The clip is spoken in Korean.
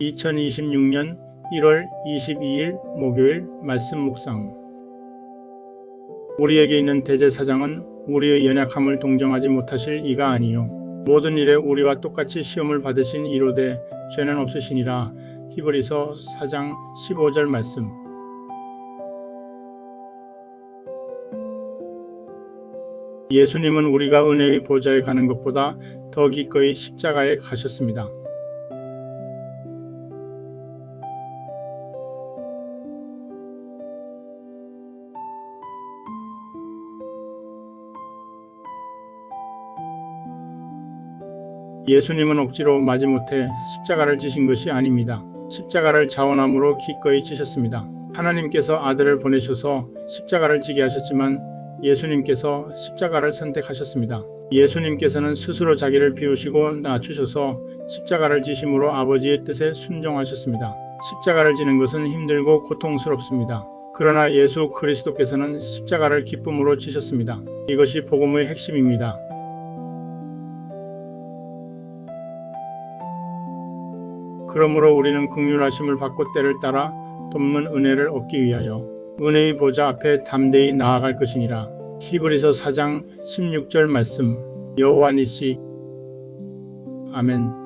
2026년 1월 22일 목요일 말씀 묵상. 우리에게 있는 대제사장은 우리의 연약함을 동정하지 못하실 이가 아니요 모든 일에 우리와 똑같이 시험을 받으신 이로되 죄는 없으시니라. 히브리서 4장 15절 말씀. 예수님은 우리가 은혜의 보좌에 가는 것보다 더 기꺼이 십자가에 가셨습니다. 예수님은 억지로 마지못해 십자가를 지신 것이 아닙니다. 십자가를 자원함으로 기꺼이 지셨습니다. 하나님께서 아들을 보내셔서 십자가를 지게 하셨지만 예수님께서 십자가를 선택하셨습니다. 예수님께서는 스스로 자기를 비우시고 낮추셔서 십자가를 지심으로 아버지의 뜻에 순종하셨습니다. 십자가를 지는 것은 힘들고 고통스럽습니다. 그러나 예수 그리스도께서는 십자가를 기쁨으로 지셨습니다. 이것이 복음의 핵심입니다. 그러므로 우리는 극률하심을 받고 때를 따라 돕는 은혜를 얻기 위하여 은혜의 보좌 앞에 담대히 나아갈 것이니라. 히브리서 4장 16절 말씀 여호와 니시 아멘.